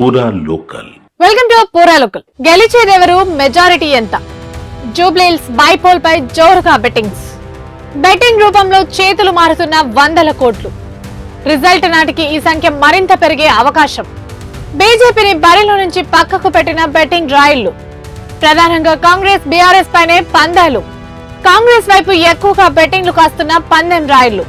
పూరా local. Welcome to పూరా local. గెలిచేదెవరు? మెజారిటీ ఎంత? జూబ్లీల్స్ బైపోల్ పై జోరుగా బెట్టింగ్స్. బెట్టింగ్ రూపంలో చేతులు మారుతున్న వందల కోట్లు. రిజల్ట్ నాటికి ఈ సంఖ్య మరింత పెరిగే అవకాశం. బీజేపీని బరిలో నుంచి పక్కకు పెట్టిన బెట్టింగ్ రాయిళ్ళు ప్రధానంగా కాంగ్రెస్ బీఆర్ఎస్ పైనే పందాలు. కాంగ్రెస్ వైపు ఎక్కువగా బెట్టింగ్లు కాస్తున్న పందెం రాయిళ్ళు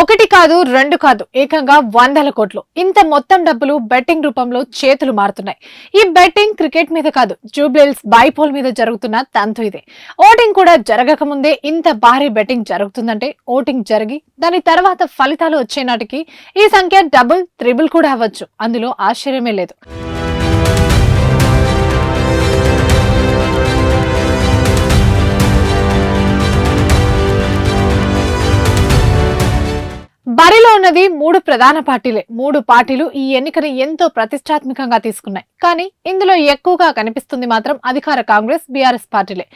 ఒకటి కాదు రెండు కాదు ఏకంగా వందల కోట్లు. ఇంత మొత్తం డబ్బులు బెట్టింగ్ రూపంలో చేతులు మారుతున్నాయి. ఈ బెట్టింగ్ క్రికెట్ మీద కాదు జూబ్లిల్స్ బైపోల్ మీద జరుగుతున్న తంతు ఇదే. ఓటింగ్ కూడా జరగక ముందే ఇంత భారీ బెట్టింగ్ జరుగుతుందంటే ఓటింగ్ జరిగి దాని తర్వాత ఫలితాలు వచ్చే నాటికి ఈ సంఖ్య డబుల్ త్రిబుల్ కూడా అవ్వచ్చు. అందులో ఆశ్చర్యమే లేదు. బరిలో మూడు ప్రధాన పార్టీలే. మూడు పార్టీలు ఈ ఎన్నికని ఎంతో ప్రతిష్టాత్మకంగా తీసుకున్నాయి. కానీ ఇందులో ఎక్కువగా కనిపిస్తుంది మాత్రం అధికార కాంగ్రెస్ బీఆర్ఎస్ పార్టీలే.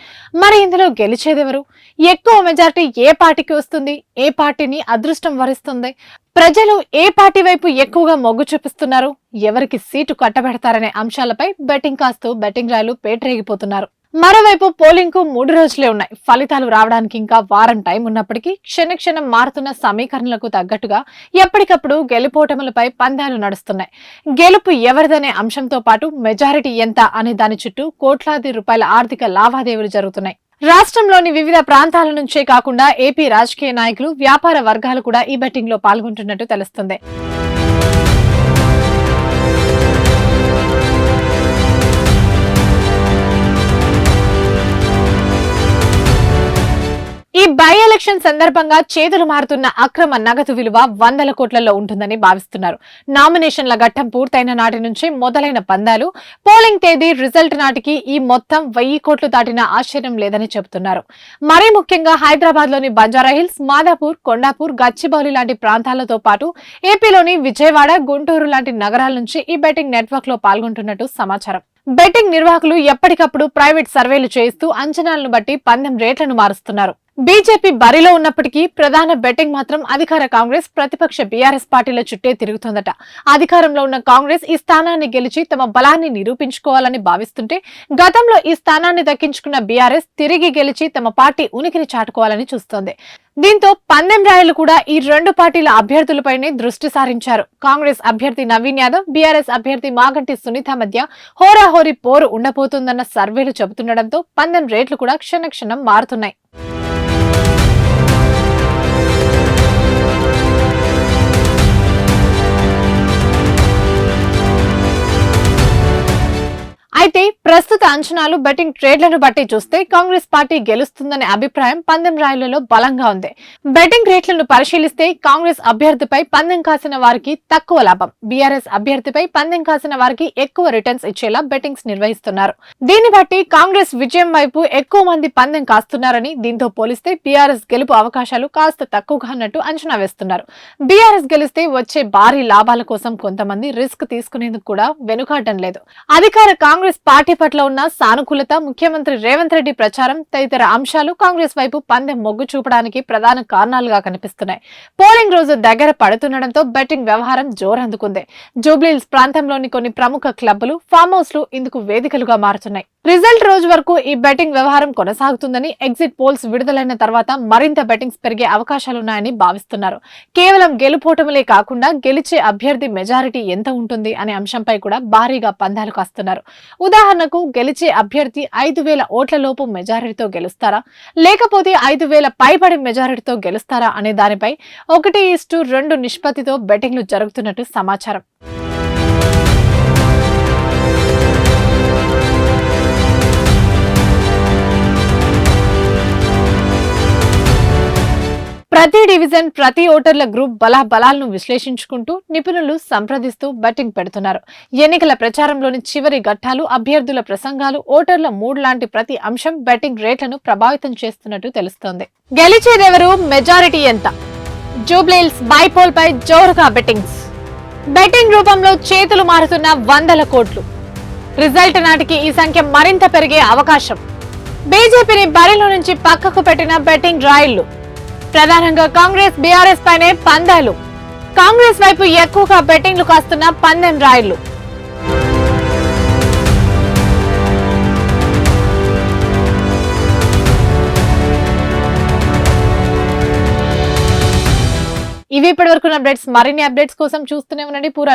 మరి ఇందులో గెలిచేదెవరు ఎక్కువ మెజారిటీ ఏ పార్టీకి వస్తుంది? ఏ పార్టీని అదృష్టం వరిస్తుంది? ప్రజలు ఏ పార్టీ వైపు ఎక్కువగా మొగ్గు చూపిస్తున్నారు? ఎవరికి సీటు కట్టబెడతారనే అంశాలపై బెట్టింగ్ కాస్తూ బెట్టింగ్ రాయలు పేటరేగిపోతున్నారు. మరోవైపు పోలింగ్కు మూడు రోజులే ఉన్నాయి. ఫలితాలు రావడానికి ఇంకా వారం టైం ఉన్నప్పటికీ క్షణక్షణం మారుతున్న సమీకరణలకు తగ్గట్టుగా ఎప్పటికప్పుడు గెలుపోటములపై పందాలు నడుస్తున్నాయి. గెలుపు ఎవరిదనే అంశంతో పాటు మెజారిటీ ఎంత అనే దాని చుట్టూ కోట్లాది రూపాయల ఆర్థిక లావాదేవీలు జరుగుతున్నాయి. రాష్ట్రంలోని వివిధ ప్రాంతాల నుంచే కాకుండా ఏపీ రాజకీయ నాయకులు వ్యాపార వర్గాలు కూడా ఈ బెట్టింగ్లో పాల్గొంటున్నట్టు తెలుస్తుంది. ఎలక్షన్ సందర్భంగా చేతులు మారుతున్న అక్రమ నగదు విలువ వందల కోట్లలో ఉంటుందని భావిస్తున్నారు. నామినేషన్ల ఘట్టం పూర్తయిన నాటి నుంచి మొదలైన పందాలు పోలింగ్ తేదీ రిజల్ట్ నాటికి ఈ మొత్తం వెయ్యి కోట్లు దాటిన ఆశ్చర్యం లేదని చెబుతున్నారు. మరీ ముఖ్యంగా హైదరాబాద్లోని బంజారాహిల్స్ మాదాపూర్ కొండాపూర్ గచ్చిబౌలి లాంటి ప్రాంతాలతో పాటు ఏపీలోని విజయవాడ గుంటూరు లాంటి నగరాల నుంచి ఈ బెట్టింగ్ నెట్వర్క్లో పాల్గొంటున్నట్టు సమాచారం. బెట్టింగ్ నిర్వాహకులు ఎప్పటికప్పుడు ప్రైవేట్ సర్వేలు చేయిస్తూ అంచనాలను బట్టి పందెం రేట్లను మారుస్తున్నారు. బీజేపీ బరిలో ఉన్నప్పటికీ ప్రధాన బెట్టింగ్ మాత్రం అధికార కాంగ్రెస్ ప్రతిపక్ష బీఆర్ఎస్ పార్టీల చుట్టే తిరుగుతోందట. అధికారంలో ఉన్న కాంగ్రెస్ ఈ స్థానాన్ని గెలిచి తమ బలాన్ని నిరూపించుకోవాలని భావిస్తుంటే గతంలో ఈ స్థానాన్ని దక్కించుకున్న బీఆర్ఎస్ తిరిగి గెలిచి తమ పార్టీ ఉనికిని చాటుకోవాలని చూస్తోంది. దీంతో పందెం రాయలు కూడా ఈ రెండు పార్టీల అభ్యర్థులపైనే దృష్టి సారించారు. కాంగ్రెస్ అభ్యర్థి నవీన్ యాదవ్ బీఆర్ఎస్ అభ్యర్థి మాగంటి సునీత మధ్య హోరాహోరీ పోరు ఉండబోతుందన్న సర్వేలు చెబుతుండటంతో పందెం రేట్లు కూడా క్షణక్షణం మారుతున్నాయి. ప్రస్తుత అంచనాలు బెట్టింగ్ ట్రేడ్లను బట్టి చూస్తే కాంగ్రెస్ పార్టీ గెలుస్తుందనే అభిప్రాయం పందెం రాయులలో బలంగా ఉంది. బెట్టింగ్ రేట్లను పరిశీలిస్తే కాంగ్రెస్ అభ్యర్థిపై పందెం కాసిన వారికి తక్కువ లాభం. బీఆర్ఎస్ అభ్యర్థిపై పందెం కాసిన వారికి ఎక్కువ రిటర్న్స్ ఇచ్చేలా బెట్టింగ్స్ నిర్వహిస్తున్నారు. దీన్ని బట్టి కాంగ్రెస్ విజయం వైపు ఎక్కువ మంది పందెం కాస్తున్నారని దీంతో పోలిస్తే బీఆర్ఎస్ గెలుపు అవకాశాలు కాస్త తక్కువగా ఉన్నట్టు అంచనా వేస్తున్నారు. బీఆర్ఎస్ గెలిస్తే వచ్చే భారీ లాభాల కోసం కొంతమంది రిస్క్ తీసుకునేందుకు కూడా వెనుకాడడం లేదు. అధికార కాంగ్రెస్ పార్టీ పట్ల ఉన్న సానుకూలత ముఖ్యమంత్రి రేవంత్ రెడ్డి ప్రచారం తదితర అంశాలు కాంగ్రెస్ వైపు పందెం మొగ్గు చూపడానికి ప్రధాన కారణాలుగా కనిపిస్తున్నాయి. పోలింగ్ రోజు దగ్గర పడుతుండటంతో బెట్టింగ్ వ్యవహారం జోరందుకుంది. జూబ్లీహిల్స్ ప్రాంతంలోని కొన్ని ప్రముఖ క్లబ్లు ఫామ్ హౌస్లు ఇందుకు వేదికలుగా మారుతున్నాయి. రిజల్ట్ రోజు వరకు ఈ బెట్టింగ్ వ్యవహారం కొనసాగుతుందని ఎగ్జిట్ పోల్స్ విడుదలైన తర్వాత మరింత బెట్టింగ్స్ పెరిగే అవకాశాలున్నాయని భావిస్తున్నారు. కేవలం గెలుపోటములే కాకుండా గెలిచే అభ్యర్థి మెజారిటీ ఎంత ఉంటుంది అనే అంశంపై కూడా భారీగా పందాలు కాస్తున్నారు. ఉదాహరణకు గెలిచే అభ్యర్థి ఐదు వేల ఓట్ల లోపు మెజారిటీతో గెలుస్తారా? లేకపోతే ఐదు వేల పైబడి మెజారిటీతో గెలుస్తారా అనే దానిపై ఒకటి ఇస్టు రెండు నిష్పత్తితో బెట్టింగ్లు జరుగుతున్నట్టు సమాచారం. ప్రతి డివిజన్ ప్రతి ఓటర్ల గ్రూప్ బలా బలాలను విశ్లేషించుకుంటూ నిపుణులు సంప్రదిస్తూ బెట్టింగ్ పెడుతున్నారు. ఎన్నికల ప్రచారంలోని చివరి ఘట్టాలు అభ్యర్థుల ప్రసంగాలు ఓటర్ల మూడ్ లాంటి ప్రతి అంశం బెట్టింగ్ రేట్లను ప్రభావితం చేస్తున్నట్టు తెలుస్తోంది. గెలిచేదెవరు మెజారిటీ ఎంత? జూబ్లీల్స్ బైపోల్ పై జోరుగా బెట్టింగ్స్. బెట్టింగ్ రూపంలో చేతులు మారుతున్న వందల కోట్లు. రిజల్ట్ నాటికి ఈ సంఖ్య మరింత పెరిగే అవకాశం. బీజేపీని బరిలో నుంచి పక్కకు పెట్టిన బెట్టింగ్ రాయిళ్ళు. ప్రధానంగా కాంగ్రెస్ బీఆర్ఎస్ పైనే పందాలు. కాంగ్రెస్ వైపు ఎక్కువగా బెట్టింగ్లు కాస్తున్న పందెం రాయలు ఇవి ఇప్పటి వరకు అప్డేట్స్. మరిన్ని అప్డేట్స్ కోసం చూస్తూనే ఉండండి పూరా